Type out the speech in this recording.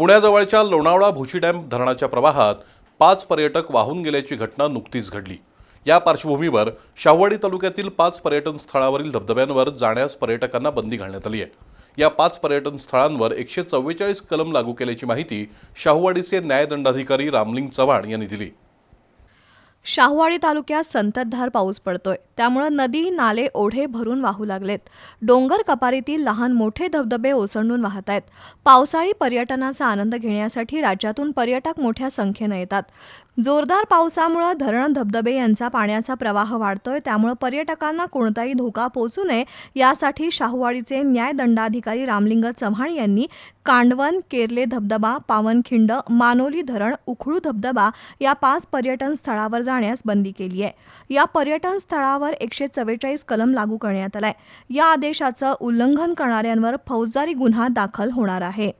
पुण्याजवळच्या Lonavala Bhushi dam धरणाच्या प्रवाहात पाच पर्यटक वाहून गेल्याची घटना नुकतीच घडली. या पार्श्वभूमीवर शाहवाडी तालुक्यातील पाच पर्यटन स्थळावरील धबधब्यांवर जाण्यास पर्यटकांना बंदी घालण्यात आली आहे. या पाच पर्यटन स्थळांवर एकशे चव्वेचाळीस कलम लागू केल्याची माहिती शाहूवाडीचे न्यायदंडाधिकारी रामलिंग चव्हाण यांनी दिली. शाहूवाडी तालुक्यात संततधार पाऊस पडतोय. त्यामुळं नदी नाले ओढे भरून वाहू लागलेत. डोंगर कपारीतील लहान मोठे धबधबे ओसंडून वाहत आहेत. पावसाळी पर्यटनाचा आनंद घेण्यासाठी राज्यातून पर्यटक मोठ्या संख्येनं येतात. जोरदार पावसामुळं धरण धबधबे यांचा पाण्याचा प्रवाह वाढतोय. त्यामुळं पर्यटकांना कोणताही धोका पोचू नये यासाठी शाहूवाडीचे न्यायदंडाधिकारी रामलिंग चव्हाण यांनी कांडवन केरले धबधबा पावनखिंड मानोली धरण उखळू धबधबा या पाच पर्यटन स्थळावर जाण्यास बंदी केली आहे. या पर्यटन स्थळावर एकशे चव्वेचाळीस कलम लागू करण्यात आलाय. या आदेशाचं उल्लंघन करणाऱ्यांवर फौजदारी गुन्हा दाखल होणार आहे.